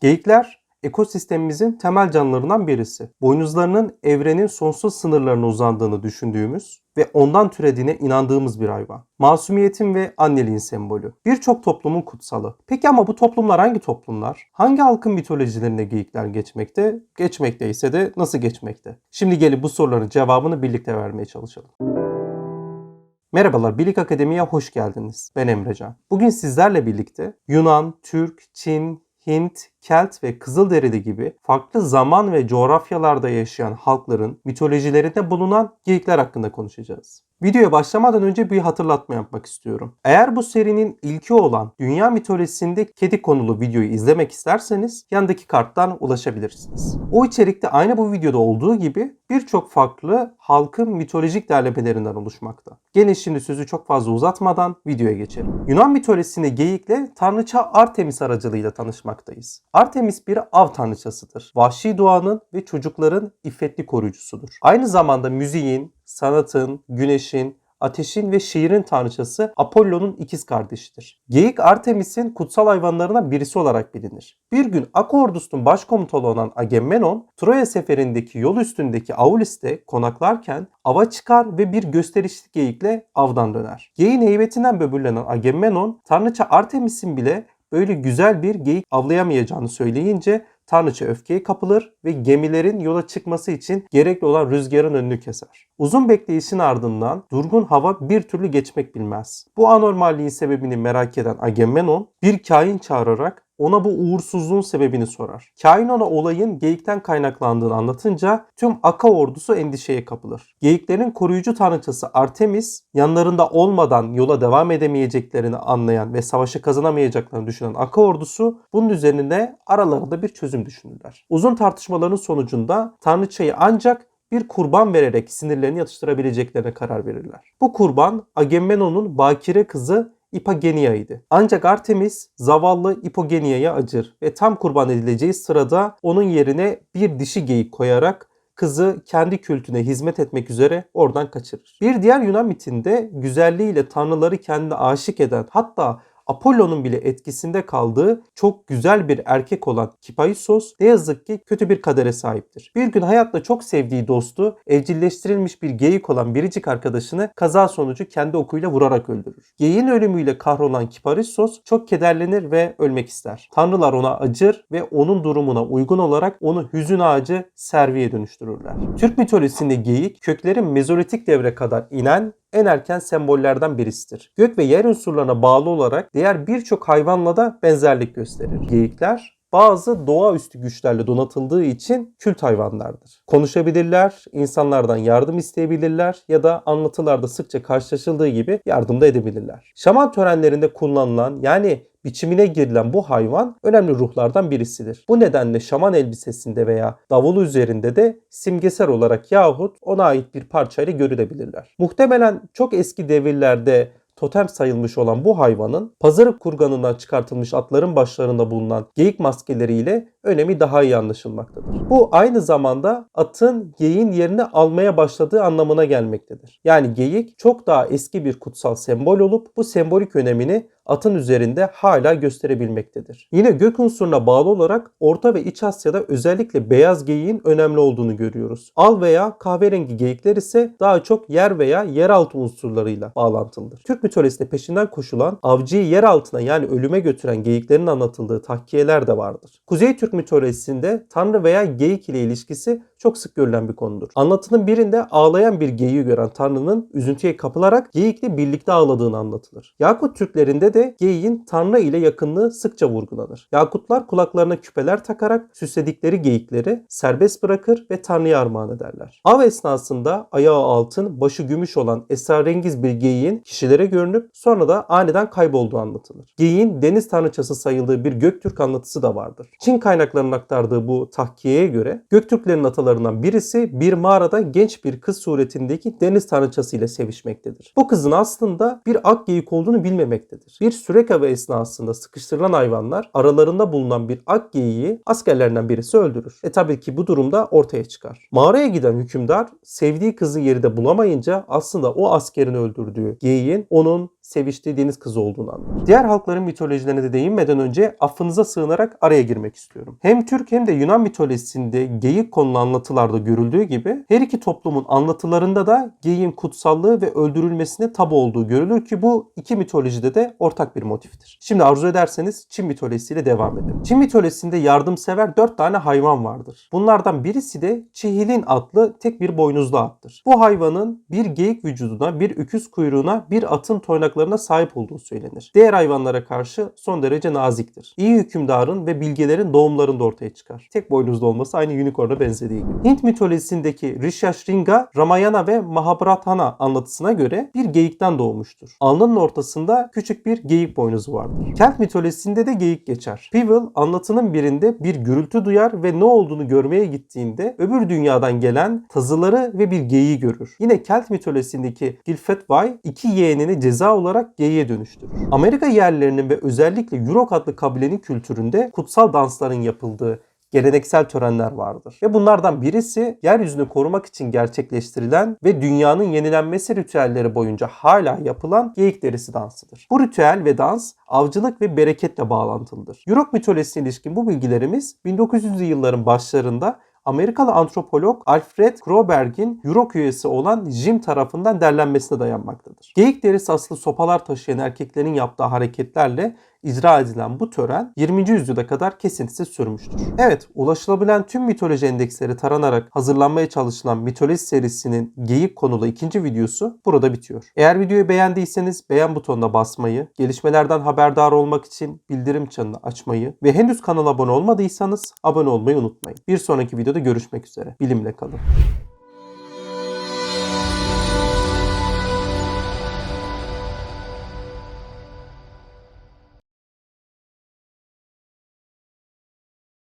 Geyikler ekosistemimizin temel canlılarından birisi. Boynuzlarının evrenin sonsuz sınırlarına uzandığını düşündüğümüz ve ondan türediğine inandığımız bir hayvan. Masumiyetin ve anneliğin sembolü. Birçok toplumun kutsalı. Peki ama bu toplumlar hangi toplumlar? Hangi halkın mitolojilerinde geyikler geçmekte? Geçmekte ise de nasıl geçmekte? Şimdi gelin bu soruların cevabını birlikte vermeye çalışalım. Merhabalar, Bilik Akademi'ye hoş geldiniz. Ben Emrecan. Bugün sizlerle birlikte Yunan, Türk, Çin, Hint, Kelt ve Kızılderili gibi farklı zaman ve coğrafyalarda yaşayan halkların mitolojilerinde bulunan geyikler hakkında konuşacağız. Videoya başlamadan önce bir hatırlatma yapmak istiyorum. Eğer bu serinin ilki olan Dünya mitolojisinde kedi konulu videoyu izlemek isterseniz yandaki karttan ulaşabilirsiniz. O içerikte aynı bu videoda olduğu gibi birçok farklı halkın mitolojik derlemelerinden oluşmakta. Gelin şimdi sözü çok fazla uzatmadan videoya geçelim. Yunan mitolojisinde geyikle tanrıça Artemis aracılığıyla tanışmaktayız. Artemis bir av tanrıçasıdır. Vahşi doğanın ve çocukların iffetli koruyucusudur. Aynı zamanda müziğin, sanatın, güneşin, ateşin ve şiirin tanrıçası Apollo'nun ikiz kardeşidir. Geyik Artemis'in kutsal hayvanlarından birisi olarak bilinir. Bir gün Ak ordusunun başkomutanı olan Agamemnon, Troya seferindeki yol üstündeki Aulis'te konaklarken ava çıkar ve bir gösterişli geyikle avdan döner. Geyiğin heybetinden böbürlenen Agamemnon, tanrıça Artemis'in bile böyle güzel bir geyik avlayamayacağını söyleyince Tanrıça öfkeye kapılır ve gemilerin yola çıkması için gerekli olan rüzgarın önünü keser. Uzun bekleyişin ardından durgun hava bir türlü geçmek bilmez. Bu anormalliğin sebebini merak eden Agamemnon bir kain çağırarak ona bu uğursuzluğun sebebini sorar. Kain ona olayın geyikten kaynaklandığını anlatınca tüm Aka ordusu endişeye kapılır. Geyiklerin koruyucu tanrıçası Artemis yanlarında olmadan yola devam edemeyeceklerini anlayan ve savaşı kazanamayacaklarını düşünen Aka ordusu bunun üzerine aralarında bir çözüm düşünürler. Uzun tartışmaların sonucunda tanrıçayı ancak bir kurban vererek sinirlerini yatıştırabileceklerine karar verirler. Bu kurban Agamemnon'un bakire kızı İpagenia'ydı. Ancak Artemis zavallı İpogenia'ya acır ve tam kurban edileceği sırada onun yerine bir dişi geyik koyarak kızı kendi kültüne hizmet etmek üzere oradan kaçırır. Bir diğer Yunan mitinde güzelliğiyle tanrıları kendine aşık eden hatta Apollo'nun bile etkisinde kaldığı çok güzel bir erkek olan Kipaisos ne yazık ki kötü bir kadere sahiptir. Bir gün hayatta çok sevdiği dostu evcilleştirilmiş bir geyik olan biricik arkadaşını kaza sonucu kendi okuyla vurarak öldürür. Geyiğin ölümüyle kahrolan Kipaisos çok kederlenir ve ölmek ister. Tanrılar ona acır ve onun durumuna uygun olarak onu hüzün ağacı Servi'ye dönüştürürler. Türk mitolojisinde geyik kökleri Mezolitik devre kadar inen en erken sembollerden birisidir. Gök ve yer unsurlarına bağlı olarak diğer birçok hayvanla da benzerlik gösterir. Geyikler bazı doğaüstü güçlerle donatıldığı için kült hayvanlardır. Konuşabilirler, insanlardan yardım isteyebilirler ya da anlatılarda sıkça karşılaşıldığı gibi yardım da edebilirler. Şaman törenlerinde kullanılan yani biçimine girilen bu hayvan önemli ruhlardan birisidir. Bu nedenle şaman elbisesinde veya davulu üzerinde de simgesel olarak yahut ona ait bir parçayla görülebilirler. Muhtemelen çok eski devirlerde totem sayılmış olan bu hayvanın pazarı kurganından çıkartılmış atların başlarında bulunan geyik maskeleriyle önemi daha iyi anlaşılmaktadır. Bu aynı zamanda atın geyiğin yerini almaya başladığı anlamına gelmektedir. Yani geyik çok daha eski bir kutsal sembol olup bu sembolik önemini atın üzerinde hala gösterebilmektedir. Yine gök unsuruna bağlı olarak Orta ve İç Asya'da özellikle beyaz geyiğin önemli olduğunu görüyoruz. Al veya kahverengi geyikler ise daha çok yer veya yeraltı unsurlarıyla bağlantılıdır. Türk mitolojisinde peşinden koşulan avcıyı yer altına yani ölüme götüren geyiklerin anlatıldığı takkiyeler de vardır. Kuzey Türk mitolojisinde tanrı veya geyik ile ilişkisi çok sık görülen bir konudur. Anlatının birinde ağlayan bir geyiği gören tanrının üzüntüye kapılarak geyikle birlikte ağladığını anlatılır. Yakut Türklerinde de geyiğin tanrı ile yakınlığı sıkça vurgulanır. Yakutlar kulaklarına küpeler takarak süsledikleri geyikleri serbest bırakır ve tanrıya armağan ederler. Av esnasında ayağı altın, başı gümüş olan esrarengiz bir geyiğin kişilere görünüp sonra da aniden kaybolduğu anlatılır. Geyiğin deniz tanrıçası sayıldığı bir Göktürk anlatısı da vardır. Çin kaynaklarının aktardığı bu tahkiyeye göre Göktürklerin atalarından birisi bir mağarada genç bir kız suretindeki deniz tanrıçası sevişmektedir. Bu kızın aslında bir ak geyik olduğunu bilmemektedir. Bir sürek avı esnasında sıkıştırılan hayvanlar aralarında bulunan bir ak geyiği askerlerinden birisi öldürür. E tabii ki bu durumda ortaya çıkar. Mağaraya giden hükümdar sevdiği kızı yerinde bulamayınca aslında o askerin öldürdüğü geyiğin onun seviştiği deniz kızı olduğunu anlar. Diğer halkların mitolojilerine de değinmeden önce affınıza sığınarak araya girmek istiyorum. Hem Türk hem de Yunan mitolojisinde geyik konulu anlatılarda görüldüğü gibi her iki toplumun anlatılarında da geyiğin kutsallığı ve öldürülmesine tabu olduğu görülür ki bu iki mitolojide de ortak bir motiftir. Şimdi arzu ederseniz Çin mitolojisiyle devam edelim. Çin mitolojisinde yardımsever dört tane hayvan vardır. Bunlardan birisi de Çihilin adlı tek bir boynuzlu attır. Bu hayvanın bir geyik vücuduna, bir öküz kuyruğuna, bir atın toynaklarına sahip olduğu söylenir. Diğer hayvanlara karşı son derece naziktir. İyi hükümdarın ve bilgelerin doğumlarında ortaya çıkar. Tek boynuzlu olması aynı unicorn'a benzediği gibi. Hint mitolojisindeki Rishashringa, Ramayana ve Mahabharatana anlatısına göre bir geyikten doğmuştur. Alnının ortasında küçük bir geyik boynuzu vardır. Kelt mitolojisinde de geyik geçer. Peeble anlatının birinde bir gürültü duyar ve ne olduğunu görmeye gittiğinde öbür dünyadan gelen tazıları ve bir geyiği görür. Yine Kelt mitolojisindeki Gilfedvay iki yeğenini ceza olarak geyiğe dönüştürür. Amerika yerlerinin ve özellikle Yurok adlı kabilenin kültüründe kutsal dansların yapıldığı geleneksel törenler vardır. Ve bunlardan birisi yeryüzünü korumak için gerçekleştirilen ve dünyanın yenilenmesi ritüelleri boyunca hala yapılan geyik derisi dansıdır. Bu ritüel ve dans avcılık ve bereketle bağlantılıdır. Yurok mitolojisine ilişkin bu bilgilerimiz 1900'lü yılların başlarında Amerikalı antropolog Alfred Kroberg'in Yurok üyesi olan Jim tarafından derlenmesine dayanmaktadır. Geyik derisi aslı sopalar taşıyan erkeklerin yaptığı hareketlerle icra edilen bu tören 20. yüzyıla kadar kesintisiz sürmüştür. Evet, ulaşılabilen tüm mitoloji endeksleri taranarak hazırlanmaya çalışılan mitoloji serisinin geyik konulu ikinci videosu burada bitiyor. Eğer videoyu beğendiyseniz beğen butonuna basmayı, gelişmelerden haberdar olmak için bildirim çanını açmayı ve henüz kanala abone olmadıysanız abone olmayı unutmayın. Bir sonraki videoda görüşmek üzere. Bilimle kalın.